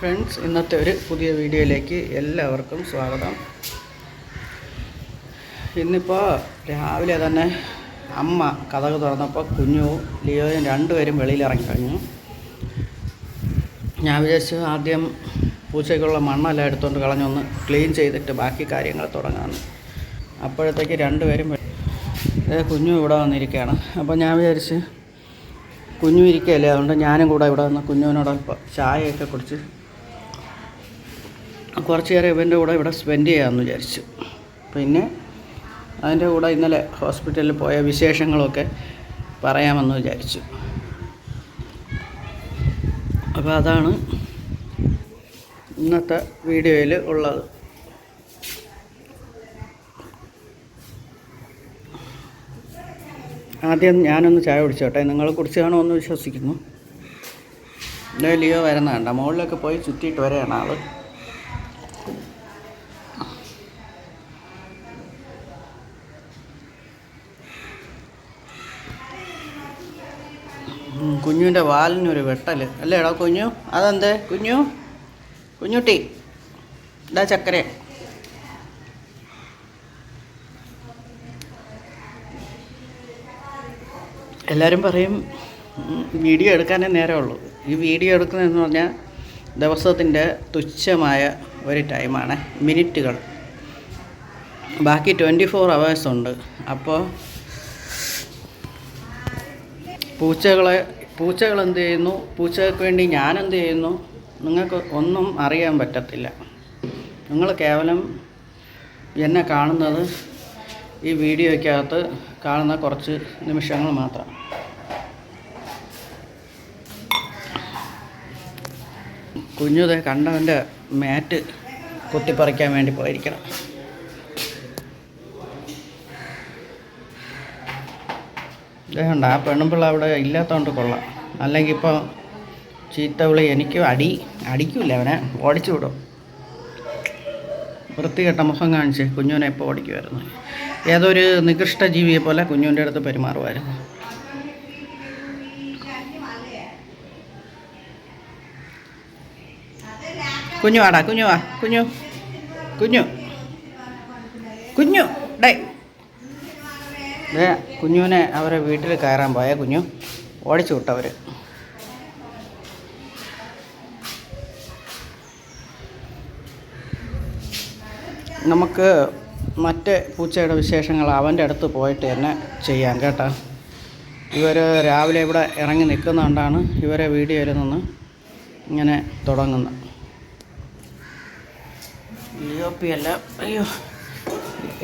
Friends ഇന്നത്തെ ഒരു പുതിയ വീഡിയോയിലേക്ക് എല്ലാവർക്കും സ്വാഗതം. ഇന്നിപ്പോൾ രാവിലെ തന്നെ അമ്മ കഥക് തുറന്നപ്പോൾ കുഞ്ഞു ലിയോയും രണ്ടുപേരും വെളിയിൽ ഇറങ്ങിക്കഴിഞ്ഞു ഞാൻ വിചാരിച്ചു ആദ്യം പൂച്ചയ്ക്കുള്ള മണ്ണെല്ലാം എടുത്തുകൊണ്ട് കളഞ്ഞൊന്ന് ക്ലീൻ ചെയ്തിട്ട് ബാക്കി കാര്യങ്ങൾ തുടങ്ങാമെന്ന് അപ്പോഴത്തേക്ക് രണ്ടുപേരും കുഞ്ഞു ഇവിടെ വന്നിരിക്കുകയാണ്. അപ്പോൾ ഞാൻ വിചാരിച്ച് കുഞ്ഞു ഇരിക്കുകയല്ലേ അതുകൊണ്ട് ഞാനും കൂടെ ഇവിടെ വന്ന് കുഞ്ഞുവിനോട് അല്പം ചായയൊക്കെ കുടിച്ച് കുറച്ച് നേരം ഇവന്റെ കൂടെ ഇവിടെ സ്പെൻഡ് ചെയ്യാമെന്ന് വിചാരിച്ചു. പിന്നെ അതിന്റെ കൂടെ ഇന്നലെ ഹോസ്പിറ്റലിൽ പോയ വിശേഷങ്ങളൊക്കെ പറയാമെന്ന് വിചാരിച്ചു. അപ്പോൾ അതാണ് ഇന്നത്തെ വീഡിയോയിൽ ഉള്ളത്. ആദ്യം ഞാനൊന്ന് ചായ കുടിച്ചോട്ടെ നിങ്ങൾ കുടിച്ചാണോ എന്ന് വിശ്വസിക്കുന്നു. ലിയോ വരുന്ന കണ്ട മുകളിലൊക്കെ പോയി ചുറ്റിയിട്ട് വരെയാണ് ആൾ. കുഞ്ഞുവിന്റെ വാലിനൊരു വെട്ടൽ അല്ലേടാ കുഞ്ഞു? അതെന്തേ? കുഞ്ഞു? കുഞ്ഞുട്ടി ഇതാ ചക്കര. എല്ലാവരും പറയും വീഡിയോ എടുക്കാനേ നേരമുള്ളൂ ഈ വീഡിയോ എടുക്കുന്നതെന്ന് പറഞ്ഞാൽ ദിവസത്തിന്റെ തുച്ഛമായ ഒരു ടൈമാണ് മിനിറ്റുകൾ. ബാക്കി ട്വന്റി ഫോർ അവേഴ്സ് ഉണ്ട്. അപ്പോൾ പൂച്ചകളെ പൂച്ചകൾ എന്ത് ചെയ്യുന്നു? പൂച്ചകൾക്ക് വേണ്ടി ഞാൻ എന്ത് ചെയ്യുന്നു? നിങ്ങൾക്ക് ഒന്നും അറിയാൻ പറ്റത്തില്ല. നിങ്ങൾ കേവലം എന്നെ കാണുന്നത് ഈ വീഡിയോയ്ക്കകത്ത് കാണുന്ന കുറച്ച് നിമിഷങ്ങൾ മാത്രം. കുഞ്ഞുതെ കണ്ടവന്റെ മാറ്റ് കുത്തിപ്പറിക്കാൻ വേണ്ടി പോയിരിക്കണം. ഇതേണ്ട ആ പെണ്ണുമ്പിള്ള അവിടെ ഇല്ലാത്തതുകൊണ്ട് കൊള്ളാം. അല്ലെങ്കിൽ ഇപ്പോൾ ചീത്ത വിളി എനിക്ക് അടി അടിക്കില്ല അവനെ ഓടിച്ചു വിടും. വൃത്തികെട്ട മുഖം കാണിച്ച് കുഞ്ഞുവിനെ ഇപ്പോൾ ഓടിക്കുമായിരുന്നു ഏതൊരു നികൃഷ്ട ജീവിയെ പോലെ കുഞ്ഞുവിന്റെ അടുത്ത് പെരുമാറുമായിരുന്നു കുഞ്ഞു വാടാ കുഞ്ഞു വാ കുഞ്ഞു കുഞ്ഞു കുഞ്ഞു. ഡേ കുഞ്ഞുവിനെ അവരെ വീട്ടിൽ കയറാൻ പോയ കുഞ്ഞു. ഓടിച്ചു വിട്ടവർ നമുക്ക് മറ്റ് പൂച്ചയുടെ വിശേഷങ്ങൾ അവന്റെ അടുത്ത് പോയിട്ട് തന്നെ ചെയ്യാം കേട്ടോ. ഇവർ രാവിലെ ഇവിടെ ഇറങ്ങി നിൽക്കുന്നതുകൊണ്ടാണ് ഇവരെ വീഡിയോയിൽ നിന്ന് ഇങ്ങനെ തുടങ്ങുന്നത്. ലിയോ പി അല്ല അയ്യോ.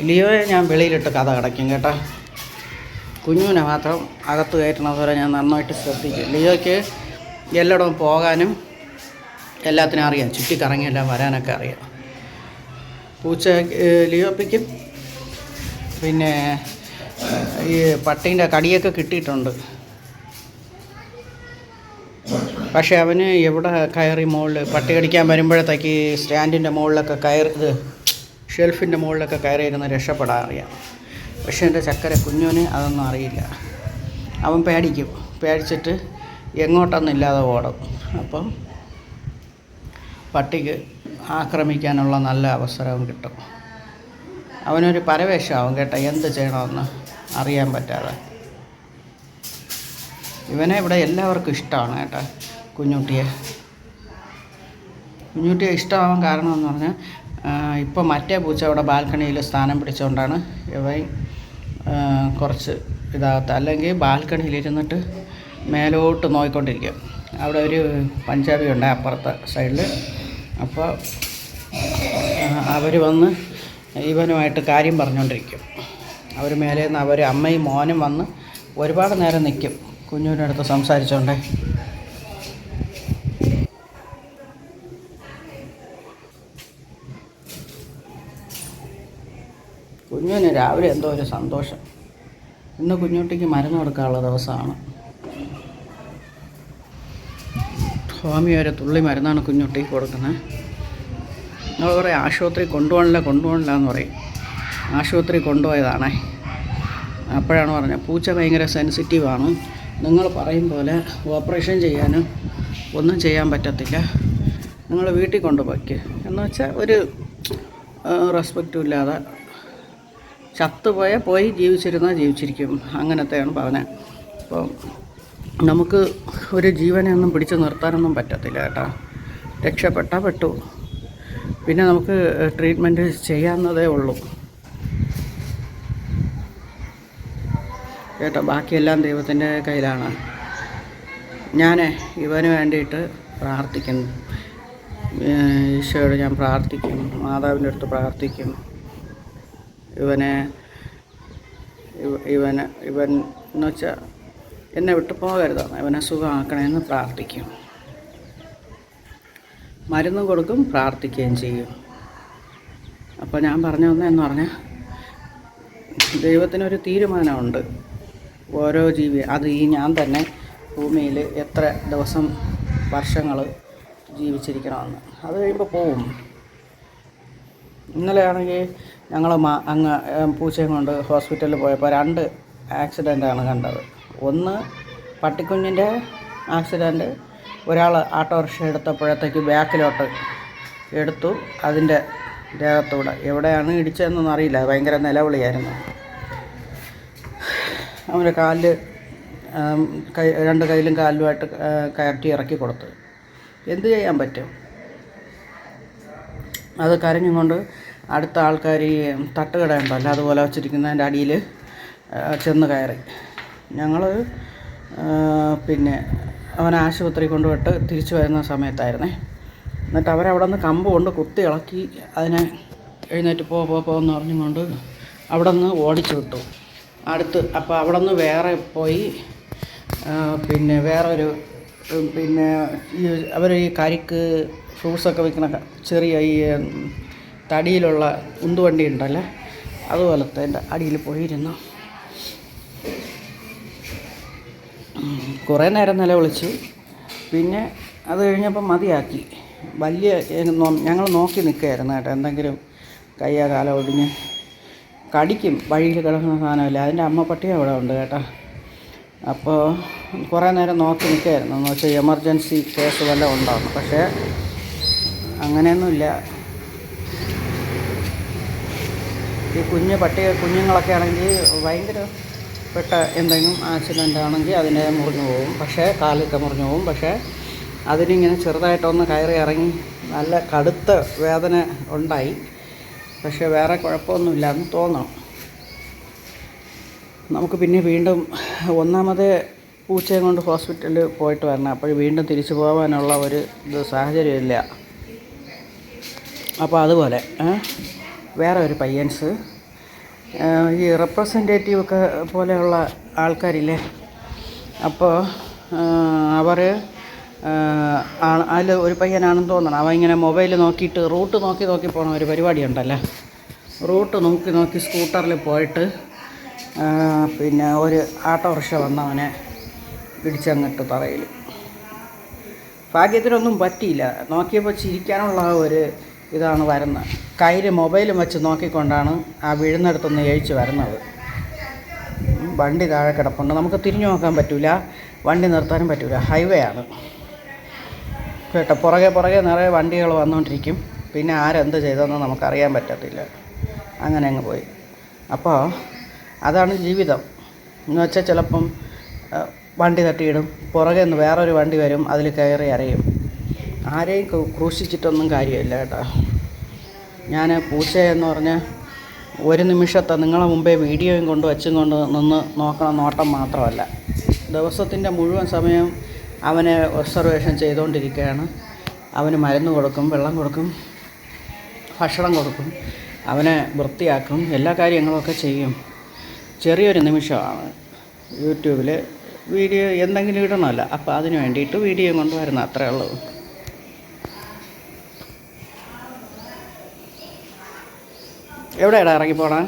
ലിയോയെ ഞാൻ വെളിയിലിട്ട് കഥ അടയ്ക്കും കേട്ടോ. കുഞ്ഞുവിനെ മാത്രം അകത്ത് കയറ്റണത് വരെ ഞാൻ നന്നായിട്ട് ശ്രദ്ധിക്കും. ലിയോയ്ക്ക് എല്ലായിടവും പോകാനും എല്ലാത്തിനും അറിയാം. ചുറ്റിക്കറങ്ങിയെല്ലാം വരാനൊക്കെ അറിയാം. പൂച്ച ലിയോപ്പിക്കും പിന്നെ ഈ പട്ടീന്റെ കടിയൊക്കെ കിട്ടിയിട്ടുണ്ട്. പക്ഷേ അവന് എവിടെ കയറി മുകളിൽ പട്ടി കടിക്കാൻ വരുമ്പോഴത്തേക്ക് സ്റ്റാൻഡിന്റെ മുകളിലൊക്കെ കയറി ഷെൽഫിന്റെ മുകളിലൊക്കെ കയറി ഇരുന്ന് രക്ഷപ്പെടാൻ അറിയാം. പക്ഷേ എന്റെ ചക്കര കുഞ്ഞുവിന് അതൊന്നും അറിയില്ല. അവൻ പേടിക്കും. പേടിച്ചിട്ട് എങ്ങോട്ടൊന്നില്ലാതെ ഓടും. അപ്പം പട്ടിക്ക് ആക്രമിക്കാനുള്ള നല്ല അവസരവും കിട്ടും. അവനൊരു പരവേശമാവും കേട്ട എന്ത് ചെയ്യണമെന്ന് അറിയാൻ പറ്റാതെ. ഇവനെ ഇവിടെ എല്ലാവർക്കും ഇഷ്ടമാണ് കേട്ടോ കുഞ്ഞുട്ടിയെ. കുഞ്ഞുട്ടിയെ ഇഷ്ടമാവാൻ കാരണം എന്ന് പറഞ്ഞാൽ ഇപ്പോൾ മറ്റേ പൂച്ച അവിടെ ബാൽക്കണിയിൽ സ്ഥാനം പിടിച്ചുകൊണ്ടാണ് ഇവൻ കുറച്ച് ഇതാകത്ത അല്ലെങ്കിൽ ബാൽക്കണിയിലിരുന്നിട്ട് മേലോട്ട് നോക്കിക്കൊണ്ടിരിക്കും അവിടെ ഒരു പഞ്ചാബി ഉണ്ട് അപ്പുറത്തെ സൈഡിൽ അപ്പോൾ അവർ വന്ന് ഇവനുമായിട്ട് കാര്യം പറഞ്ഞുകൊണ്ടിരിക്കും അവർ മേലെ നിന്ന് അവർ അമ്മയും മോനും വന്ന് ഒരുപാട് നേരം നിൽക്കും കുഞ്ഞുവിന്റെ അടുത്ത് സംസാരിച്ചോണ്ടേ. കുഞ്ഞുവിന് രാവിലെ എന്തോ ഒരു സന്തോഷം. ഇന്ന് കുഞ്ഞുട്ടിക്ക് മരുന്ന് കൊടുക്കാനുള്ള ദിവസമാണ്. ഹോമിയോ ഒരു തുള്ളി മരുന്നാണ് കുഞ്ഞുട്ടിക്ക് കൊടുക്കുന്നത്. നിങ്ങൾ പറയും ആശുപത്രി കൊണ്ടുപോകണില്ല കൊണ്ടുപോകണില്ല എന്ന് പറയും. ആശുപത്രി കൊണ്ടുപോയതാണേ. അപ്പോഴാണ് പറഞ്ഞത് പൂച്ച ഭയങ്കര സെൻസിറ്റീവാണ് നിങ്ങൾ പറയും പോലെ ഓപ്പറേഷൻ ചെയ്യാനും ഒന്നും ചെയ്യാൻ പറ്റത്തില്ല. നിങ്ങൾ വീട്ടിൽ കൊണ്ടുപോയ്ക്ക്. എന്ന് വെച്ചാൽ ഒരു റെസ്പെക്റ്റും ഇല്ലാതെ ചത്തുപോയാൽ പോയി ജീവിച്ചിരുന്നാൽ ജീവിച്ചിരിക്കും. അങ്ങനത്തെയാണ് പറഞ്ഞത് അപ്പോൾ നമുക്ക് ഒരു ജീവനെ ഒന്നും പിടിച്ചു നിർത്താനൊന്നും പറ്റത്തില്ല കേട്ടോ. രക്ഷപ്പെട്ടാൽ പെട്ടു. പിന്നെ നമുക്ക് ട്രീറ്റ്മെന്റ് ചെയ്യാവുന്നതേ ഉള്ളൂ. കേട്ടോ ബാക്കിയെല്ലാം ദൈവത്തിന്റെ കയ്യിലാണ്. ഞാൻ ഇവന് വേണ്ടിയിട്ട് പ്രാർത്ഥിക്കുന്നു. ഈശോയോട് ഞാൻ പ്രാർത്ഥിക്കും മാതാവിന്റെ അടുത്ത് പ്രാർത്ഥിക്കും ഇവനെ ഇവനെ ഇവൻ എന്ന് വെച്ചാൽ എന്നെ വിട്ടു പോകരുതെന്ന്. ഇവനെ സുഖമാക്കണമെന്ന് പ്രാർത്ഥിക്കും. മരുന്ന് കൊടുക്കും പ്രാർത്ഥിക്കുകയും ചെയ്യും. അപ്പോൾ ഞാൻ പറഞ്ഞു വന്നതെന്ന് പറഞ്ഞാൽ ദൈവത്തിനൊരു തീരുമാനമുണ്ട്. ഓരോ ജീവി അത് ഈ ഞാൻ തന്നെ ഭൂമിയിൽ എത്ര ദിവസം വർഷങ്ങൾ ജീവിച്ചിരിക്കണമെന്ന്. അത് കഴിയുമ്പോൾ പോവും. ഇന്നലെയാണെങ്കിൽ ഞങ്ങൾ അങ്ങ് പൂച്ചയും കൊണ്ട് ഹോസ്പിറ്റലിൽ പോയപ്പോൾ രണ്ട് ആക്സിഡന്റാണ് കണ്ടത്. ഒന്ന് പട്ടിക്കുഞ്ഞിന്റെ ആക്സിഡന്റ് ഒരാൾ ഓട്ടോറിക്ഷ എടുത്തപ്പോഴത്തേക്ക് ബാക്കിലോട്ട് എടുത്തു. അതിന്റെ ദേഹത്തൂടെ. എവിടെയാണ് ഇടിച്ചതെന്നൊന്നും അറിയില്ല. ഭയങ്കര നിലവിളിയായിരുന്നു. അവന്റെ കാലിൽ ആം, കൈ രണ്ട് കയ്യിലും കാലിലുമായിട്ട് കയറ്റി ഇറക്കി കൊടുത്തു. എന്ത് ചെയ്യാൻ പറ്റും? അത് കരഞ്ഞും കൊണ്ട് അടുത്ത ആൾക്കാർ ഈ തട്ടുകട ഉണ്ടല്ലോ അതുപോലെ വച്ചിരിക്കുന്നതിന്റെ അടിയിൽ ചെന്ന് കയറി. ഞങ്ങൾ പിന്നെ അവൻ ആശുപത്രി കൊണ്ടുപോയിട്ട് തിരിച്ചു വരുന്ന സമയത്തായിരുന്നേ. എന്നിട്ട് അവരവിടെ നിന്ന് കമ്പ് കൊണ്ട് കുത്തി ഇളക്കി അതിനെ എഴുന്നേറ്റ് പോ പോ പോ എന്ന് പറഞ്ഞുകൊണ്ട് അവിടെ നിന്ന് ഓടിച്ചു വിട്ടു. അടുത്ത് അപ്പോൾ അവിടെ നിന്ന് വേറെ പോയി പിന്നെ വേറൊരു പിന്നെ ഈ അവർ ഈ കരിക്ക് ഫ്രൂട്ട്സൊക്കെ വിൽക്കുന്ന ക- ചെറിയ ഈ തടിയിലുള്ള ഉന്തുവണ്ടി ഉണ്ടല്ലേ അതുപോലത്തെ എന്റെ അടിയിൽ പോയിരുന്നു. കുറേ നേരം നിലവിളിച്ചു. പിന്നെ അത് കഴിഞ്ഞപ്പം മതിയാക്കി. വലിയ ഞങ്ങൾ നോക്കി നിൽക്കുകയായിരുന്നു കേട്ടോ. എന്തെങ്കിലും കയ്യാ കാല ഒടിഞ്ഞ് കടിക്കും വഴിയിൽ കിടക്കുന്ന സാധനമല്ല. അതിന്റെ അമ്മ പട്ടി അവിടെ ഉണ്ട് കേട്ടോ. അപ്പോൾ കുറേ നേരം നോക്കി നിൽക്കുകയായിരുന്നു. എന്ന് വെച്ചാൽ എമർജൻസി കേസ് വല്ലതും ഉണ്ടാകും പക്ഷേ അങ്ങനെയൊന്നുമില്ല. ഈ കുഞ്ഞ് പട്ടി കുഞ്ഞുങ്ങളൊക്കെ ആണെങ്കിൽ ഭയങ്കര പെട്ട എന്തെങ്കിലും ആക്സിഡന്റ് ആണെങ്കിൽ അതിനെ മുറിഞ്ഞു പോകും. പക്ഷേ കാലൊക്കെ മുറിഞ്ഞു പോകും. പക്ഷേ അതിനിങ്ങനെ ചെറുതായിട്ടൊന്ന് കയറി ഇറങ്ങി നല്ല കടുത്ത വേദന ഉണ്ടായി. പക്ഷേ വേറെ കുഴപ്പമൊന്നുമില്ല എന്ന് തോന്നണം. നമുക്ക് പിന്നെ വീണ്ടും ഒന്നാമത് പൂച്ചയും കൊണ്ട് ഹോസ്പിറ്റലിൽ പോയിട്ട് വരണം. അപ്പോൾ വീണ്ടും തിരിച്ചു പോകാനുള്ള ഒരു സാഹചര്യമില്ല. അപ്പോൾ അതുപോലെ വേറെ ഒരു പയ്യൻസ്. ഈ റെപ്രസെന്റേറ്റീവ് ഒക്കെ പോലെയുള്ള ആൾക്കാരില്ലേ? അപ്പോൾ അവർ അതിൽ ഒരു പയ്യനാണെന്ന് തോന്നണം. അവൻ ഇങ്ങനെ മൊബൈൽ നോക്കിയിട്ട് റൂട്ട് നോക്കി നോക്കി പോകണ ഒരു പരിപാടി ഉണ്ടല്ലോ? റൂട്ട് നോക്കി നോക്കി സ്കൂട്ടറിൽ പോയിട്ട് പിന്നെ ഒരു ആട്ടോറിക്ഷ വന്നവനെ പിടിച്ചങ്ങിട്ട് തറയിൽ ഭാഗ്യത്തിനൊന്നും പറ്റിയില്ല. നോക്കിയപ്പോൾ ചിരിക്കാനുള്ള ഒരു ഇതാണ് വരുന്നത്. കയ്യിൽ മൊബൈലും വെച്ച് നോക്കിക്കൊണ്ടാണ് ആ വീഴുന്നിടത്തുനിന്ന് എഴിച്ച് വരുന്നത്. വണ്ടി താഴെ കിടപ്പുണ്ട്. നമുക്ക് തിരിഞ്ഞു നോക്കാൻ പറ്റില്ല വണ്ടി നിർത്താനും പറ്റില്ല ഹൈവേ ആണ്. കേട്ടോ പുറകെ പുറകെ നിറയെ വണ്ടികൾ വന്നുകൊണ്ടിരിക്കും പിന്നെ ആരെന്ത് ചെയ്തതെന്ന് നമുക്കറിയാൻ പറ്റത്തില്ല. അങ്ങനെ അങ്ങ് പോയി. അപ്പോൾ അതാണ് ജീവിതം. എന്ന് വെച്ചാൽ ചിലപ്പം വണ്ടി തട്ടിയിടും. പുറകെ നിന്ന് വേറൊരു വണ്ടി വരും അതിൽ കയറി അറിയും ആരെയും ക്രൂ- ക്രൂശിച്ചിട്ടൊന്നും കാര്യമില്ല കേട്ടോ. ഞാൻ പൂച്ചയെന്ന് പറഞ്ഞ് ഒരു നിമിഷത്തെ നിങ്ങളെ മുമ്പേ വീഡിയോയും കൊണ്ട് വെച്ചും കൊണ്ട് നിന്ന് നോക്കണ നോട്ടം മാത്രമല്ല. ദിവസത്തിന്റെ മുഴുവൻ സമയം അവനെ ഒബ്സർവേഷൻ ചെയ്തുകൊണ്ടിരിക്കുകയാണ്. അവന് മരുന്ന് കൊടുക്കും വെള്ളം കൊടുക്കും ഭക്ഷണം കൊടുക്കും അവനെ വൃത്തിയാക്കും എല്ലാ കാര്യങ്ങളൊക്കെ ചെയ്യും. ചെറിയൊരു നിമിഷമാണ് യൂട്യൂബിൽ വീഡിയോ എന്തെങ്കിലും ഇടണമല്ല. അപ്പോൾ അതിന് വേണ്ടിയിട്ട് വീഡിയോ കൊണ്ടുവരുന്ന അത്രേ ഉള്ളൂ. എവിടെയാടാ ഇറങ്ങിപ്പോണേ?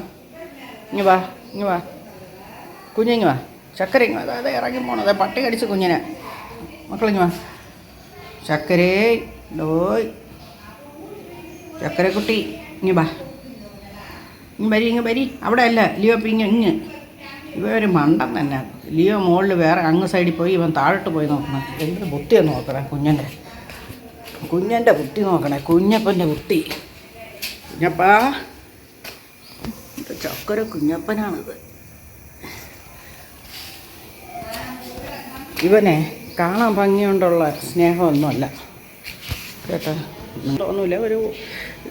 ഇങ്ങ് വാ ഇങ്ങ് വാ. കുഞ്ഞിങ്ങ് വാ. ചക്കര ഇങ്ങ് വാ. അതെ അതെ ഇറങ്ങി പോണത് പട്ടി കടിച്ച് കുഞ്ഞിനെ. മക്കളിങ്ങ് വാ. ചക്കരേ ഡോയ് ചക്കരക്കുട്ടി ഇങ്ങ് വാ. ഇങ്ങ് വരി ഇങ്ങ് വരി. അവിടെ അല്ല ലിയോ ഇങ്ങ് ഇങ്ങ്. ഇവ ഒരു മണ്ടം തന്നെ. ലിയോ മുകളിൽ വേറെ അങ്ങ് സൈഡിൽ പോയി ഇവൻ താഴോട്ട് പോയി നോക്കണം. എന്ത് ബുദ്ധിയൊന്ന് നോക്കണേ കുഞ്ഞന്റെ കുഞ്ഞന്റെ ബുദ്ധി നോക്കണേ. കുഞ്ഞപ്പന്റെ ബുദ്ധി. കുഞ്ഞപ്പാ. ഇത് ചക്കര കുഞ്ഞപ്പനാണിത്. ഇവനെ കാണാൻ ഭംഗിയുണ്ടുള്ള സ്നേഹമൊന്നുമല്ല. കേട്ടോ? ഒന്നുമില്ല ഒരു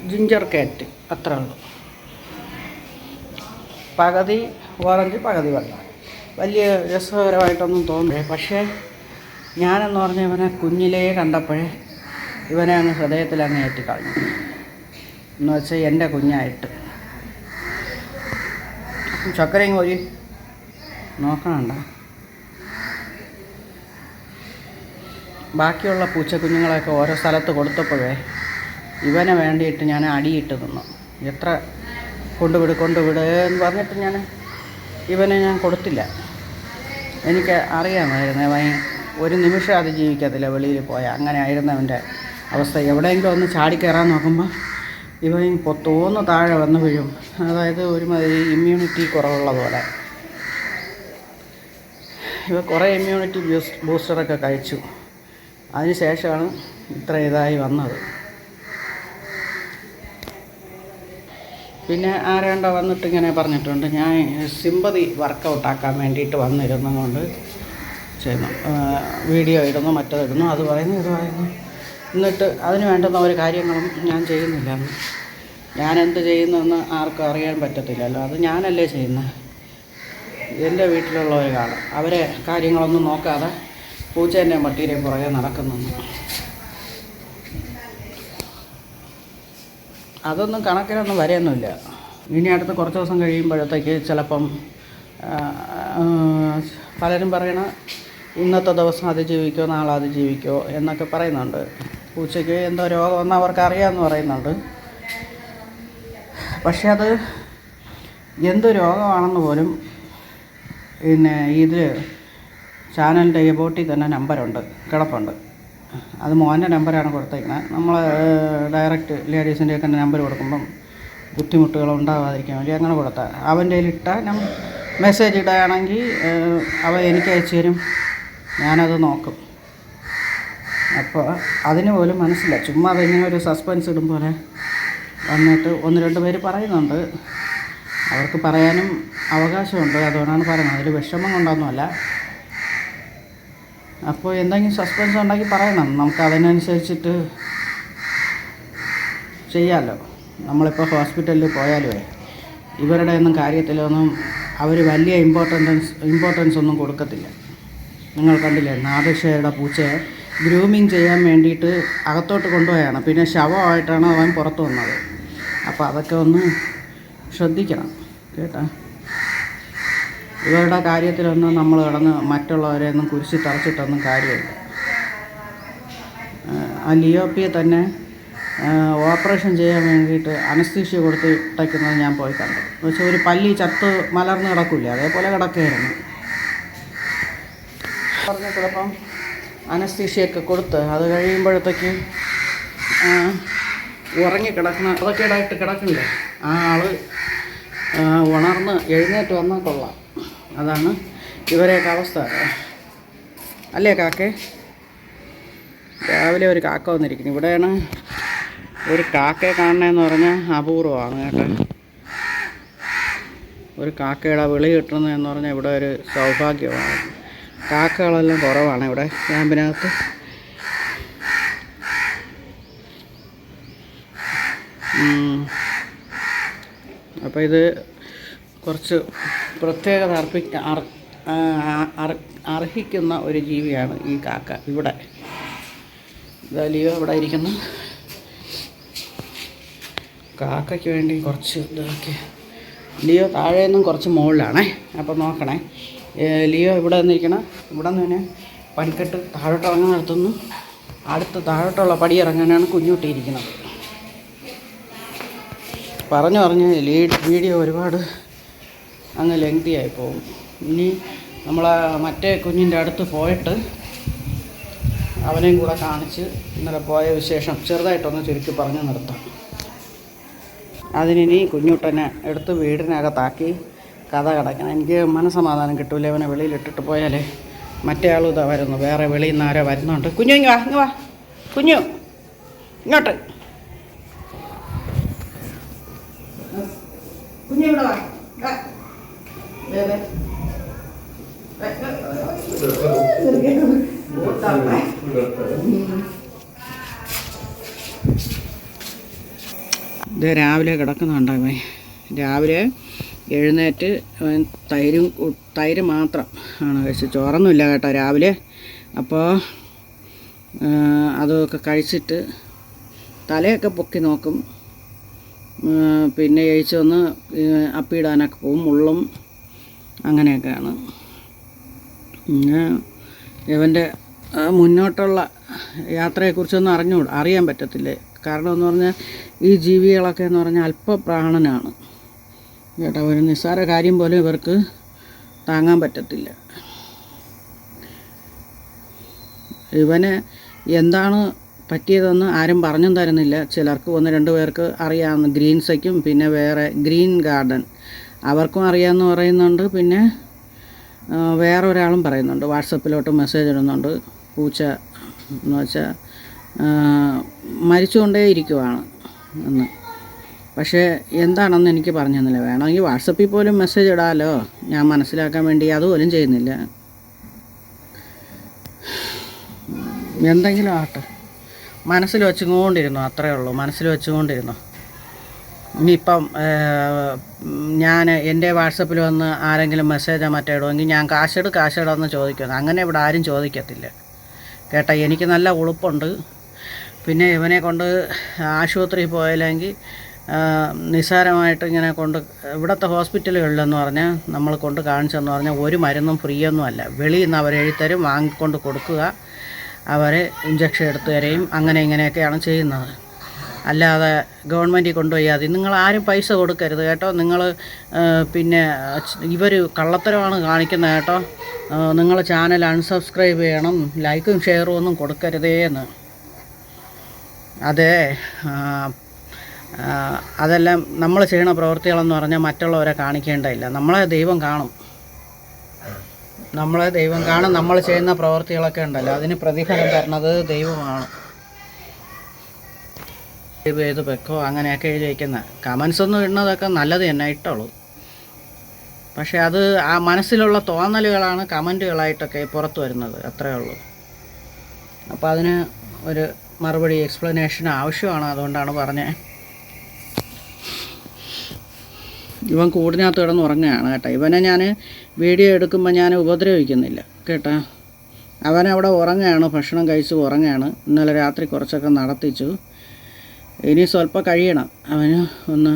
ജിഞ്ചർ കാറ്റ് അത്ര ഉള്ളൂ. പകുതി ഓറഞ്ച് പകുതി വെള്ളം. വലിയ രസകരമായിട്ടൊന്നും തോന്നേ പക്ഷേ ഞാനെന്ന് പറഞ്ഞ ഇവനെ കുഞ്ഞിലേ കണ്ടപ്പോഴേ ഇവനെ അങ്ങ് ഹൃദയത്തിൽ അങ്ങ് ഏറ്റിക്കളഞ്ഞു. എന്ന് വെച്ചാൽ എന്റെ കുഞ്ഞായിട്ട്. ചക്കരയും കോരി നോക്കണണ്ട. ബാക്കിയുള്ള പൂച്ചക്കുഞ്ഞുങ്ങളെയൊക്കെ ഓരോ സ്ഥലത്ത് കൊടുത്തപ്പോഴേ ഇവനെ വേണ്ടിയിട്ട് ഞാൻ അടിയിട്ട് നിന്നു. എത്ര കൊണ്ടുവിട് കൊണ്ടുവിട് എന്ന് പറഞ്ഞിട്ട് ഞാൻ ഇവനെ ഞാൻ കൊടുത്തില്ല. എനിക്ക് അറിയാമായിരുന്നു അവൻ ഒരു നിമിഷം അത് ജീവിക്കത്തില്ല വെളിയിൽ പോയാൽ. അങ്ങനെ ആയിരുന്നു അവന്റെ അവസ്ഥ. എവിടെയെങ്കിലും ഒന്ന് ചാടിക്കയറാൻ നോക്കുമ്പോൾ ഇവൻ പൊത്തോന്ന് താഴെ വന്ന് വീഴും. അതായത് ഒരുമാതിരി ഇമ്മ്യൂണിറ്റി കുറവുള്ള പോലെ. ഇവ കുറേ ഇമ്മ്യൂണിറ്റി ബൂസ് ബൂസ്റ്ററൊക്കെ കഴിച്ചു. അതിന് ശേഷമാണ് ഇത്ര ഇതായി വന്നത്. പിന്നെ ആരേണ്ട വന്നിട്ട് ഇങ്ങനെ പറഞ്ഞിട്ടുണ്ട്. ഞാൻ സിമ്പതി വർക്കൗട്ട് ആക്കാൻ വേണ്ടിയിട്ട് വന്നിരുന്നതുകൊണ്ട് ചെയ്യുന്നു. വീഡിയോ ഇടുന്നു മറ്റേതിടുന്നു അത് പറയുന്നു ഇത് പറയുന്നു. എന്നിട്ട് അതിന് വേണ്ടുന്ന ഒരു കാര്യങ്ങളും ഞാൻ ചെയ്യുന്നില്ല. ഞാൻ എന്ത് ആർക്കും അറിയാൻ പറ്റത്തില്ലല്ലോ. അത് ഞാനല്ലേ ചെയ്യുന്നത് എന്റെ വീട്ടിലുള്ളവർ കാണും. അവരെ കാര്യങ്ങളൊന്നും നോക്കാതെ പൂച്ചേന്റെ മട്ടീരെയും പുറകെ നടക്കുന്നു അതൊന്നും കണക്കിലൊന്നും വരെയൊന്നുമില്ല. ഇനി അടുത്ത് കുറച്ച് ദിവസം കഴിയുമ്പോഴത്തേക്ക് ചിലപ്പം പലരും പറയണ ഇന്നത്തെ ദിവസം അത് നാളെ അത് എന്നൊക്കെ പറയുന്നുണ്ട്. പൂച്ചയ്ക്ക് എന്തോ രോഗമെന്ന് അവർക്ക് അറിയാമെന്ന് പറയുന്നുണ്ട്. പക്ഷെ അത് എന്ത് രോഗമാണെന്ന് പോലും പിന്നെ ഇതിൽ ചാനലിന്റെ ബോട്ടിൽ തന്നെ നമ്പറുണ്ട് കിടപ്പുണ്ട്. അത് മോന്റെ നമ്പറാണ് കൊടുത്തേക്കുന്നത് നമ്മൾ ഡയറക്റ്റ് ലേഡീസിന്റെയൊക്കെ നമ്പർ കൊടുക്കുമ്പം ബുദ്ധിമുട്ടുകൾ ഉണ്ടാവാതിരിക്കാൻ വേണ്ടി അങ്ങനെ കൊടുത്താൽ. അവന്റെ ഇട്ട മെസ്സേജ് ഇടുകയാണെങ്കിൽ അവ എനിക്ക് അയച്ചു തരും. ഞാനത് നോക്കും. അപ്പോൾ അതിന് പോലും മനസ്സില്ല ചുമ്മാ അതിങ്ങനെ ഒരു സസ്പെൻസ് ഇടും പോലെ വന്നിട്ട് ഒന്ന് രണ്ട് പേര് പറയുന്നുണ്ട്. അവർക്ക് പറയാനും അവകാശമുണ്ട്. അതുകൊണ്ടാണ് പറയുന്നത്. അതിൽ വിഷമം കൊണ്ടൊന്നുമല്ല. അപ്പോൾ എന്തെങ്കിലും സസ്പെൻസ് ഉണ്ടാക്കി പറയണം. നമുക്ക് അതിനനുസരിച്ചിട്ട് ചെയ്യാമല്ലോ നമ്മളിപ്പോൾ ഹോസ്പിറ്റലിൽ പോയാലുമേ ഇവരുടെ ഒന്നും കാര്യത്തിലൊന്നും അവർ വലിയ ഇമ്പോർട്ടൻസ് ഇമ്പോർട്ടൻസ് ഒന്നും കൊടുക്കത്തില്ല. നിങ്ങൾ കണ്ടില്ലേ? നാദശയുടെ പൂച്ചയെ ഗ്രൂമിങ് ചെയ്യാൻ വേണ്ടിയിട്ട് അകത്തോട്ട് കൊണ്ടുപോയാണ്. പിന്നെ ശവമായിട്ടാണ് അവൻ പുറത്തു വന്നത്. അപ്പോൾ അതൊക്കെ ഒന്ന് ശ്രദ്ധിക്കണം കേട്ടോ? ഇവരുടെ കാര്യത്തിലൊന്നും നമ്മൾ കിടന്ന് മറ്റുള്ളവരെ ഒന്നും കുരിശി തറച്ചിട്ടൊന്നും കാര്യമില്ല. ആ, ലിയോപ്പിയെ തന്നെ ഓപ്പറേഷൻ ചെയ്യാൻ വേണ്ടിയിട്ട് അനസ്തീഷ്യ കൊടുത്തിട്ടേക്കുന്നത് ഞാൻ പോയി കണ്ടു. വെച്ചാൽ ഒരു പല്ലി ചത്ത് മലർന്ന് കിടക്കില്ല? അതേപോലെ കിടക്കുകയായിരുന്നു. പറഞ്ഞ ചിലപ്പം അനസ്തീഷ്യൊക്കെ കൊടുത്ത് അത് കഴിയുമ്പോഴത്തേക്ക് ഉറങ്ങിക്കിടക്കുന്ന അതൊക്കെയായിട്ട് കിടക്കണ്ടേ? ആ ആൾ ഉണർന്ന് എഴുന്നേറ്റ് വന്നാൽ കൊള്ളാം. അതാണ് ഇവരെയൊക്കെ അവസ്ഥ. അല്ലേ കാക്കേ? രാവിലെ ഒരു കാക്ക വന്നിരിക്കുന്നു. ഇവിടെയാണ് ഒരു കാക്കയെ കാണണമെന്ന് പറഞ്ഞാൽ അപൂർവമാണ് കേട്ടോ. ഒരു കാക്കയുടെ വിളി കിട്ടുന്നതെന്ന് പറഞ്ഞാൽ ഇവിടെ ഒരു സൗഭാഗ്യമാണ്. കാക്കകളെല്ലാം കുറവാണ് ഇവിടെ ക്യാമ്പിനകത്ത്. അപ്പോൾ ഇത് കുറച്ച് പ്രത്യേകത അർപ്പി അർ അർഹിക്കുന്ന ഒരു ജീവിയാണ് ഈ കാക്ക ഇവിടെ. ഇതാലിയോ ഇവിടെ ഇരിക്കുന്നു. കാക്കയ്ക്ക് വേണ്ടി കുറച്ച് ഇതാക്കി. ലിയോ താഴെ നിന്നും കുറച്ച് മുകളിലാണേ. അപ്പോൾ നോക്കണേ. ലിയോ ഇവിടെ നിന്നിരിക്കണം ഇവിടെ നിന്ന് തന്നെ പടിക്കെട്ട് താഴോട്ട് ഇറങ്ങാൻ നടത്തുന്നു അടുത്ത് താഴോട്ടുള്ള പടി ഇറങ്ങാനാണ് കുഞ്ഞുട്ടിയിരിക്കുന്നത്. പറഞ്ഞു പറഞ്ഞ് ലീഡ് വീഡിയോ ഒരുപാട് അങ്ങ് ആയി പോകും. ഇനി നമ്മൾ മറ്റേ കുഞ്ഞിന്റെ അടുത്ത് പോയിട്ട് അവനെയും കൂടെ കാണിച്ച് ഇന്നലെ പോയ വിശേഷം ചെറുതായിട്ടൊന്ന് ചുരുക്കി പറഞ്ഞ് നിർത്താം. അതിനി കുഞ്ഞുട്ടനെ എടുത്ത് വീടിനകത്താക്കി കഥ കിടക്കണം. എനിക്ക് മനസ്സമാധാനം കിട്ടൂല. അവനെ വെളിയിലിട്ടിട്ട് പോയാലേ മറ്റേ ആളും ഇതാ വരുന്നു. വേറെ വെളിയിൽ നിന്ന് ആരോ വരുന്നുണ്ട്. കുഞ്ഞു ഇങ്ങ വാ ഇങ്ങ വാ. കുഞ്ഞു ഇങ്ങോട്ട്. വാ. ഇത് രാവിലെ കിടക്കുന്നുണ്ടോ ഇവൻ? രാവിലെ എഴുന്നേറ്റ് തൈരും തൈര് മാത്രം ആണ് കഴിച്ചത്. ചോറൊന്നുമില്ല കേട്ടോ രാവിലെ. അപ്പോൾ അതൊക്കെ കഴിച്ചിട്ട് തലയൊക്കെ പൊക്കി നോക്കും. പിന്നെ കഴിച്ച് വന്ന് അപ്പിയിടാനൊക്കെ പോവും. മുള്ളും അങ്ങനെയൊക്കെയാണ്. പിന്നെ ഇവന്റെ മുന്നോട്ടുള്ള യാത്രയെക്കുറിച്ചൊന്നും അറിഞ്ഞുകൂടാ അറിയാൻ പറ്റത്തില്ല? കാരണം എന്ന് പറഞ്ഞാൽ ഈ ജീവികളൊക്കെ എന്ന് പറഞ്ഞാൽ അല്പപ്രാണനാണ്. കേട്ടോ ഒരു നിസ്സാര കാര്യം പോലും ഇവർക്ക് താങ്ങാൻ പറ്റത്തില്ല. ഇവന് എന്താണ് പറ്റിയതെന്ന് ആരും പറഞ്ഞും തരുന്നില്ല. ചിലർക്ക് ഒന്ന് രണ്ട് പേർക്ക് അറിയാവുന്ന ഗ്രീൻസയ്ക്കും പിന്നെ വേറെ ഗ്രീൻ ഗാർഡൻ. അവർക്കും അറിയാമെന്ന് പറയുന്നുണ്ട് പിന്നെ വേറെ ഒരാളും പറയുന്നുണ്ട്. വാട്സപ്പിലോട്ട് മെസ്സേജ് ഇടുന്നുണ്ട്. പൂച്ച എന്ന് വെച്ചാൽ മരിച്ചുകൊണ്ടേ ഇരിക്കുവാണ് എന്ന്. പക്ഷേ എന്താണെന്ന് എനിക്ക് പറഞ്ഞു തന്നില്ല. വേണമെങ്കിൽ വാട്സപ്പിൽ പോലും മെസ്സേജ് ഇടാമല്ലോ ഞാൻ മനസ്സിലാക്കാൻ വേണ്ടി അതുപോലും ചെയ്യുന്നില്ല. എന്തെങ്കിലും ആട്ടെ മനസ്സിൽ വെച്ചുകൊണ്ടിരുന്നു അത്രയേ ഉള്ളൂ. മനസ്സിൽ വെച്ചുകൊണ്ടിരുന്നു. ഇനിയിപ്പം ഞാൻ എന്റെ വാട്സപ്പിൽ വന്ന് ആരെങ്കിലും മെസ്സേജോ മറ്റേ ഇടുമെങ്കിൽ ഞാൻ കാശെടു കാശെടുമെന്ന് ചോദിക്കുന്നു. അങ്ങനെ ഇവിടെ ആരും ചോദിക്കത്തില്ല. കേട്ടോ എനിക്ക് നല്ല ഉളുപ്പുണ്ട്. പിന്നെ ഇവനെ കൊണ്ട് ആശുപത്രിയിൽ പോയില്ലെങ്കിൽ നിസ്സാരമായിട്ട് ഇങ്ങനെ കൊണ്ട് ഇവിടുത്തെ ഹോസ്പിറ്റലുകളിലെന്ന് പറഞ്ഞാൽ നമ്മൾ കൊണ്ട് കാണിച്ചെന്ന് പറഞ്ഞാൽ ഒരു മരുന്നും ഫ്രീ ഒന്നും അല്ല. വെളിയിൽ നിന്ന് അവർ എഴുത്തരും വാങ്ങിക്കൊണ്ട് കൊടുക്കുക. അവരെ ഇഞ്ചക്ഷൻ എടുത്തു തരെയും. അങ്ങനെ ഇങ്ങനെയൊക്കെയാണ് ചെയ്യുന്നത്. അല്ലാതെ ഗവൺമെന്റിൽ കൊണ്ടുപോയി അത് നിങ്ങൾ ആരും പൈസ കൊടുക്കരുത് കേട്ടോ. നിങ്ങൾ പിന്നെ ഇവർ കള്ളത്തരമാണ് കാണിക്കുന്നത് കേട്ടോ. നിങ്ങൾ ചാനൽ അൺസബ്സ്ക്രൈബ് ചെയ്യണം. ലൈക്കും ഷെയറും ഒന്നും കൊടുക്കരുതേ എന്ന് അതെ അതെല്ലാം നമ്മൾ ചെയ്യണ പ്രവൃത്തികളെന്ന് പറഞ്ഞാൽ മറ്റുള്ളവരെ കാണിക്കേണ്ടതില്ല. നമ്മളെ ദൈവം കാണും. നമ്മളെ ദൈവം കാണും. നമ്മൾ ചെയ്യുന്ന പ്രവൃത്തികളൊക്കെ ഉണ്ടല്ലോ. അതിന് പ്രതിഫലം തരണത് ദൈവമാണ്. ദൈവം ഏത് വെക്കോ അങ്ങനെയൊക്കെ എഴുതി വയ്ക്കുന്ന കമൻസ് ഒന്നും ഇടുന്നതൊക്കെ നല്ലത് തന്നെ ഇട്ടോളൂ. പക്ഷെ അത് ആ മനസ്സിലുള്ള തോന്നലുകളാണ് കമന്റുകളായിട്ടൊക്കെ പുറത്തു വരുന്നത്. അത്രേ ഉള്ളൂ. അപ്പോൾ അതിന് ഒരു മറുപടി എക്സ്പ്ലനേഷൻ ആവശ്യമാണ് അതുകൊണ്ടാണ് പറഞ്ഞത്. ഇവൻ കൂടിനകത്ത് കിടന്ന് ഉറങ്ങുകയാണ് കേട്ടോ. ഇവനെ ഞാൻ വീഡിയോ എടുക്കുമ്പോൾ ഞാൻ ഉപദ്രവിക്കുന്നില്ല കേട്ടോ. അവനവിടെ ഉറങ്ങുകയാണ് ഭക്ഷണം കഴിച്ച് ഉറങ്ങുകയാണ്. ഇന്നലെ രാത്രി കുറച്ചൊക്കെ നടത്തിച്ചു. ഇനി സ്വല്പം കഴിയണം. അവന് ഒന്ന്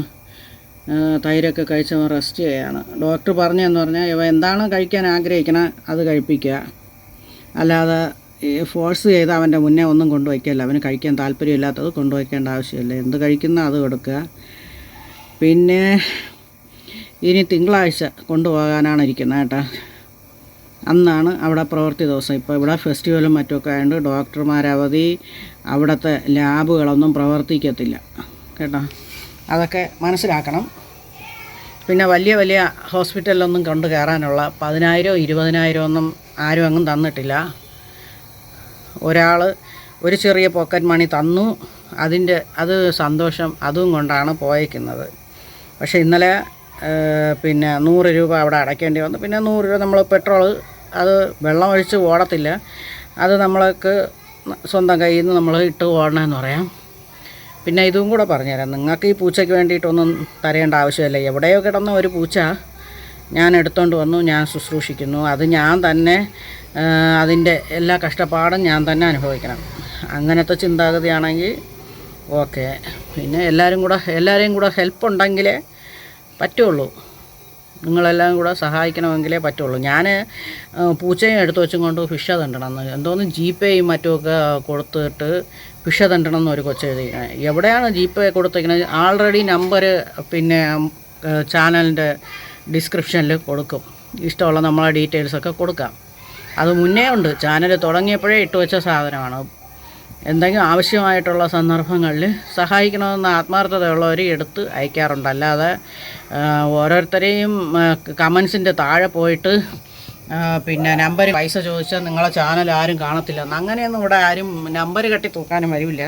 തൈരൊക്കെ കഴിച്ച് അവൻ റെസ്റ്റ് ചെയ്യാണ്. ഡോക്ടർ പറഞ്ഞതെന്ന് പറഞ്ഞാൽ ഇവ എന്താണ് കഴിക്കാൻ ആഗ്രഹിക്കണേ അത് കഴിപ്പിക്കുക. അല്ലാതെ ഫോഴ്സ് ചെയ്ത് അവന്റെ മുന്നേ ഒന്നും കൊണ്ടുവയ്ക്കല്ല. അവന് കഴിക്കാൻ താല്പര്യമില്ലാത്തത് കൊണ്ടുവയ്ക്കേണ്ട ആവശ്യമില്ല. എന്ത് കഴിക്കുന്ന അത് കൊടുക്കുക. പിന്നെ ഇനി തിങ്കളാഴ്ച കൊണ്ടുപോകാനാണ് ഇരിക്കുന്നത് കേട്ടോ. അന്നാണ് അവിടെ പ്രവൃത്തി ദിവസം. ഇപ്പോൾ ഇവിടെ ഫെസ്റ്റിവലും മറ്റുമൊക്കെ ആയതുകൊണ്ട് ഡോക്ടർമാർ അവധി അവിടുത്തെ ലാബുകളൊന്നും പ്രവർത്തിക്കത്തില്ല. കേട്ടോ. അതൊക്കെ മനസ്സിലാക്കണം. പിന്നെ വലിയ വലിയ ഹോസ്പിറ്റലിലൊന്നും കണ്ടു കയറാനുള്ള പതിനായിരം ഇരുപതിനായിരം ഒന്നും ആരും അങ്ങും തന്നിട്ടില്ല. ഒരാൾ ഒരു ചെറിയ പോക്കറ്റ് മണി തന്നു. അതിന്റെ അത് സന്തോഷം അതും കൊണ്ടാണ് പോയേക്കുന്നത്. പക്ഷേ ഇന്നലെ പിന്നെ നൂറ് രൂപ അവിടെ അടയ്ക്കേണ്ടി വന്നു. പിന്നെ നൂറ് രൂപ നമ്മൾ പെട്രോൾ അത് വെള്ളം ഒഴിച്ച് ഓടത്തില്ല. അത് നമ്മൾക്ക് സ്വന്തം കയ്യിൽ നിന്ന് നമ്മൾ ഇട്ട് ഓടണമെന്ന് പറയാം. പിന്നെ ഇതും കൂടെ പറഞ്ഞുതരാം. നിങ്ങൾക്ക് ഈ പൂച്ചയ്ക്ക് വേണ്ടിയിട്ടൊന്നും തരേണ്ട ആവശ്യമില്ല. എവിടെയോ കിടന്ന ഒരു പൂച്ച ഞാൻ എടുത്തുകൊണ്ട് വന്നു ഞാൻ ശുശ്രൂഷിക്കുന്നു. അത് ഞാൻ തന്നെ അതിന്റെ എല്ലാ കഷ്ടപ്പാടും ഞാൻ തന്നെ അനുഭവിക്കണം. അങ്ങനത്തെ ചിന്താഗതിയാണെങ്കിൽ ഓക്കെ. പിന്നെ എല്ലാവരും കൂടെ എല്ലാവരെയും കൂടെ ഹെൽപ്പ് ഉണ്ടെങ്കിലേ പറ്റുള്ളൂ. നിങ്ങളെല്ലാം കൂടെ സഹായിക്കണമെങ്കിലേ പറ്റുള്ളൂ. ഞാൻ പൂച്ചയും എടുത്തു വെച്ചും കൊണ്ട് ഫിഷ തണ്ടണമെന്ന് എന്തോന്ന് ജി പേയും മറ്റുമൊക്കെ കൊടുത്തിട്ട് ഫിഷ തണ്ടണം എന്ന് ഒരു കൊച്ചു എഴുതിയിരിക്കണേ എവിടെയാണ് ജി പേ കൊടുത്തിരിക്കുന്നത്? ആൾറെഡി നമ്പർ പിന്നെ ചാനലിന്റെ ഡിസ്ക്രിപ്ഷനിൽ കൊടുക്കും. ഇഷ്ടമുള്ള നമ്മളെ ഡീറ്റെയിൽസൊക്കെ കൊടുക്കാം. അത് മുന്നേ ഉണ്ട്. ചാനൽ തുടങ്ങിയപ്പോഴേ ഇട്ട് വെച്ച സാധനമാണ്. എന്തെങ്കിലും ആവശ്യമായിട്ടുള്ള സന്ദർഭങ്ങളിൽ സഹായിക്കണമെന്ന് ആത്മാർത്ഥതയുള്ളവർ എടുത്ത് അയക്കാറുണ്ട്. അല്ലാതെ ഓരോരുത്തരെയും കമൻസിന്റെ താഴെ പോയിട്ട് പിന്നെ നമ്പർ പൈസ ചോദിച്ചാൽ നിങ്ങളെ ചാനൽ ആരും കാണത്തില്ല. അങ്ങനെയൊന്നും ഇവിടെ ആരും നമ്പർ കെട്ടി തൂക്കാനും വരില്ല.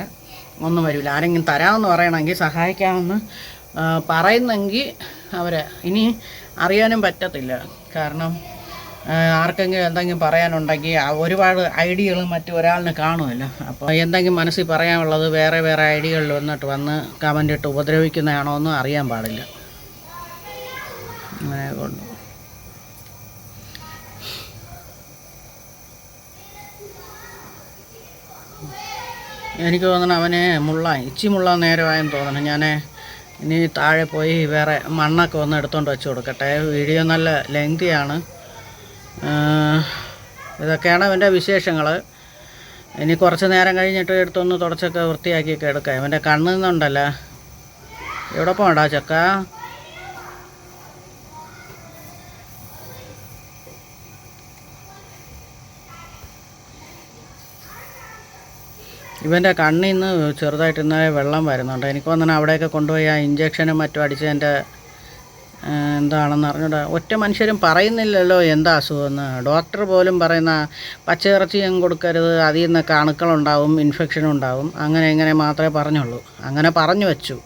ഒന്നും വരില്ല. ആരെങ്കിലും തരാമെന്ന് പറയണമെങ്കിൽ സഹായിക്കാമെന്ന് പറയുന്നെങ്കിൽ അവരെ ഇനി അറിയാനും പറ്റത്തില്ല. കാരണം ആർക്കെങ്കിലും എന്തെങ്കിലും പറയാനുണ്ടെങ്കിൽ ഒരുപാട് ഐഡിയകളും മറ്റു ഒരാളിന് കാണുമല്ലോ. അപ്പോൾ എന്തെങ്കിലും മനസ്സിൽ പറയാനുള്ളത് വേറെ വേറെ ഐഡിയകളിൽ വന്നിട്ട് വന്ന് കമന്റ് ഇട്ട് ഉപദ്രവിക്കുന്നതാണോ എന്ന് അറിയാൻ പാടില്ല. അങ്ങനെ കൊണ്ട്. എനിക്ക് തോന്നണം അവന് മുള്ള ഇച്ചി മുള്ള നേരമായെന്ന് തോന്നണം. ഞാൻ ഇനി താഴെ പോയി വേറെ മണ്ണൊക്കെ ഒന്ന് എടുത്തുകൊണ്ട് വെച്ച് കൊടുക്കട്ടെ. വീഡിയോ നല്ല ലെങ്തിയാണ് ഇതൊക്കെയാണ് അവന്റെ വിശേഷങ്ങൾ ഇനി കുറച്ച് നേരം കഴിഞ്ഞിട്ട് എടുത്തൊന്ന് തുടച്ചൊക്കെ വൃത്തിയാക്കിയൊക്കെ എടുക്കാം. അവന്റെ കണ്ണിൽ നിന്നുണ്ടല്ലോ. എവിടെ പോകണ്ട ചക്ക? ഇവന്റെ കണ്ണിൽ നിന്ന് ചെറുതായിട്ട് ഇന്നലെ വെള്ളം വരുന്നുണ്ട്. എനിക്ക് തോന്നുന്നു അവിടെയൊക്കെ കൊണ്ടുപോയി ആ ഇഞ്ചക്ഷനും മറ്റും അടിച്ചതിന്റെ എന്താണെന്ന് അറിഞ്ഞൂടാ. ഒറ്റ മനുഷ്യരും പറയുന്നില്ലല്ലോ എന്താ അസുഖമെന്ന്. ഡോക്ടർ പോലും പറയുന്ന പച്ചയിറച്ചിയും കൊടുക്കരുത് അതിൽ നിന്നൊക്കെ അണുക്കളുണ്ടാവും ഇൻഫെക്ഷൻ ഉണ്ടാവും. അങ്ങനെ ഇങ്ങനെ മാത്രമേ പറഞ്ഞുള്ളൂ. അങ്ങനെ പറഞ്ഞു വെച്ചു.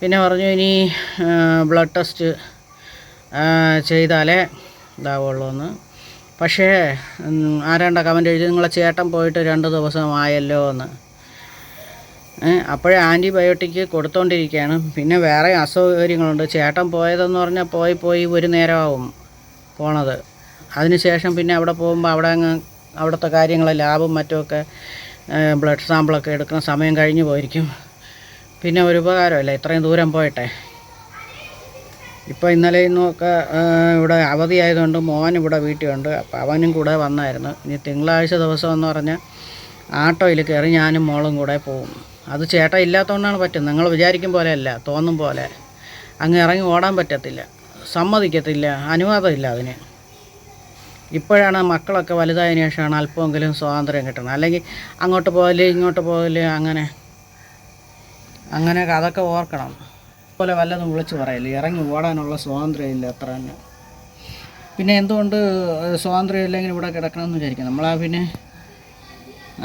പിന്നെ പറഞ്ഞു ഇനി ബ്ലഡ് ടെസ്റ്റ് ചെയ്താലേ ഇതാവുള്ളൂ എന്ന് പക്ഷേ ആരാണ്ട കമന്റ് എഴുതി നിങ്ങളെ ചേട്ടൻ പോയിട്ട് രണ്ട് ദിവസമായല്ലോ എന്ന്. അപ്പോഴേ ആന്റിബയോട്ടിക് കൊടുത്തോണ്ടിരിക്കുകയാണ്. പിന്നെ വേറെ അസൗകര്യങ്ങളുണ്ട്. ചേട്ടൻ പോയതെന്ന് പറഞ്ഞാൽ പോയി പോയി ഒരു നേരമാവും പോണത്. അതിനുശേഷം പിന്നെ അവിടെ പോകുമ്പോൾ അവിടെ അങ്ങ് അവിടുത്തെ കാര്യങ്ങൾ ലാബും മറ്റുമൊക്കെ ബ്ലഡ് സാമ്പിളൊക്കെ എടുക്കുന്ന സമയം കഴിഞ്ഞു പോയിരിക്കും. പിന്നെ ഒരു ഉപകാരമല്ല. ഇത്രയും ദൂരം പോയിട്ടെ. ഇപ്പോൾ ഇന്നലെ ഇന്നുമൊക്കെ ഇവിടെ അവധിയായതുകൊണ്ട് മോൻ ഇവിടെ വീട്ടിലുണ്ട്. അപ്പോൾ അവനും കൂടെ വന്നായിരുന്നു. ഇനി തിങ്കളാഴ്ച ദിവസം എന്ന് പറഞ്ഞാൽ ആട്ടോയിൽ കയറി ഞാനും മോളും കൂടെ പോകും. അത് ചേട്ടൻ ഇല്ലാത്തതുകൊണ്ടാണ് പറ്റും നിങ്ങൾ വിചാരിക്കും പോലെയല്ല തോന്നും പോലെ. അങ്ങ് ഇറങ്ങി ഓടാൻ പറ്റത്തില്ല. സമ്മതിക്കത്തില്ല. അനുവാദമില്ല അതിന്. ഇപ്പോഴാണ് മക്കളൊക്കെ വലുതായതിനു ശേഷമാണ് അല്പമെങ്കിലും സ്വാതന്ത്ര്യം കിട്ടുന്നത്. അല്ലെങ്കിൽ അങ്ങോട്ട് പോകൽ ഇങ്ങോട്ട് പോകൽ അങ്ങനെ. അങ്ങനെ അതൊക്കെ ഓർക്കണം. പോലെ വല്ലതും വിളിച്ച് പറയല്ലേ? ഇറങ്ങി ഓടാനുള്ള സ്വാതന്ത്ര്യം ഇല്ല അത്ര തന്നെ. പിന്നെ എന്തുകൊണ്ട് സ്വാതന്ത്ര്യം ഇല്ലെങ്കിൽ ഇവിടെ കിടക്കണമെന്ന് വിചാരിക്കും നമ്മളാ പിന്നെ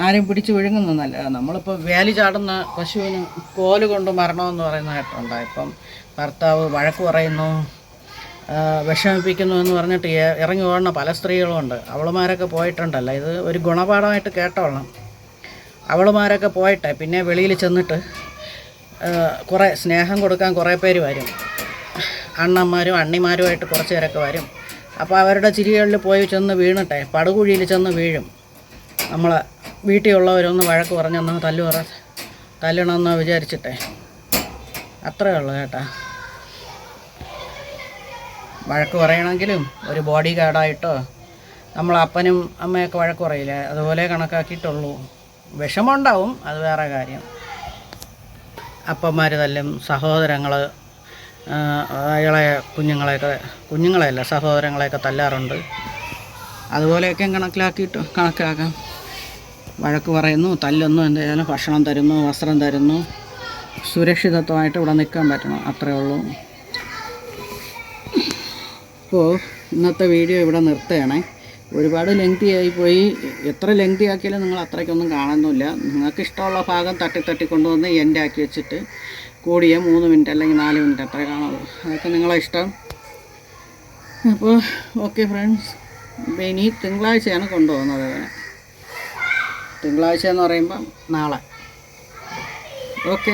ആരും പിടിച്ച് വിഴുങ്ങുന്നല്ല നമ്മളിപ്പോൾ വേലി ചാടുന്ന പശുവിന് കോൽ കൊണ്ട് മരണമെന്ന് പറയുന്ന കേട്ടുണ്ട് ഇപ്പം ഭർത്താവ് വഴക്ക് പറയുന്നു വിഷമിപ്പിക്കുന്നു എന്ന് പറഞ്ഞിട്ട് ഇറങ്ങി ഓടുന്ന പല സ്ത്രീകളും ഉണ്ട്. അവളുമാരൊക്കെ പോയിട്ടുണ്ടല്ലോ. ഇത് ഒരു ഗുണപാഠമായിട്ട് കേട്ടോളണം. അവളുമാരൊക്കെ പോയിട്ടെ പിന്നെ വെളിയിൽ ചെന്നിട്ട് കുറേ സ്നേഹം കൊടുക്കാൻ കുറേ പേര് വരും. അണ്ണന്മാരും അണ്ണിമാരുമായിട്ട് കുറച്ച് പേരൊക്കെ വരും. അപ്പോൾ അവരുടെ ചിരികളിൽ പോയി ചെന്ന് വീണിട്ടെ. പടുകുഴിയിൽ ചെന്ന് വീഴും. നമ്മളെ വീട്ടിലുള്ളവരൊന്ന് വഴക്ക് പറഞ്ഞൊന്ന് തല്ലു പറ തല്ലണമെന്ന് വിചാരിച്ചിട്ടെ. അത്രയേ ഉള്ളൂ കേട്ടാ. വഴക്ക് പറയണമെങ്കിലും ഒരു ബോഡി ഗാർഡായിട്ടോ നമ്മൾ അപ്പനും അമ്മയൊക്കെ വഴക്ക് പറയില്ലേ? അതുപോലെ കണക്കാക്കിയിട്ടുള്ളൂ. വിഷമമുണ്ടാവും അത് വേറെ കാര്യം. അപ്പന്മാർ തല്ലും സഹോദരങ്ങൾ അയാളെ കുഞ്ഞുങ്ങളെയൊക്കെ കുഞ്ഞുങ്ങളെയല്ല സഹോദരങ്ങളെയൊക്കെ തല്ലാറുണ്ട്. അതുപോലെയൊക്കെ കണക്കിലാക്കിയിട്ട് കണക്കാക്കാം വഴക്ക് പറയുന്നു തല്ലുന്നു എന്തായാലും ഭക്ഷണം തരുന്നു വസ്ത്രം തരുന്നു. സുരക്ഷിതത്വമായിട്ട് ഇവിടെ നിൽക്കാൻ പറ്റണം അത്രേ ഉള്ളൂ. അപ്പോൾ ഇന്നത്തെ വീഡിയോ ഇവിടെ നിർത്തുകയാണേ. ഒരുപാട് ലെങ്തി ആയിപ്പോയി പോയി. എത്ര ലെങ്തി ആക്കിയാലും നിങ്ങൾ അത്രയ്ക്കൊന്നും കാണുന്നില്ല. നിങ്ങൾക്ക് ഇഷ്ടമുള്ള ഭാഗം തട്ടി തട്ടി കൊണ്ടുവന്ന് എന്റെ ആക്കി വെച്ചിട്ട് കൂടിയ മൂന്ന് മിനിറ്റ് അല്ലെങ്കിൽ നാല് മിനിറ്റ് അത്ര കാണുള്ളൂ. അതൊക്കെ നിങ്ങളെ ഇഷ്ടം. അപ്പോൾ ഓക്കെ ഫ്രണ്ട്സ് ഇനി തിങ്കളാഴ്ചയാണ് കൊണ്ടുപോകുന്നത് അതേപോലെ തിങ്കളാഴ്ച എന്ന് പറയുമ്പം നാളെ. ഓക്കെ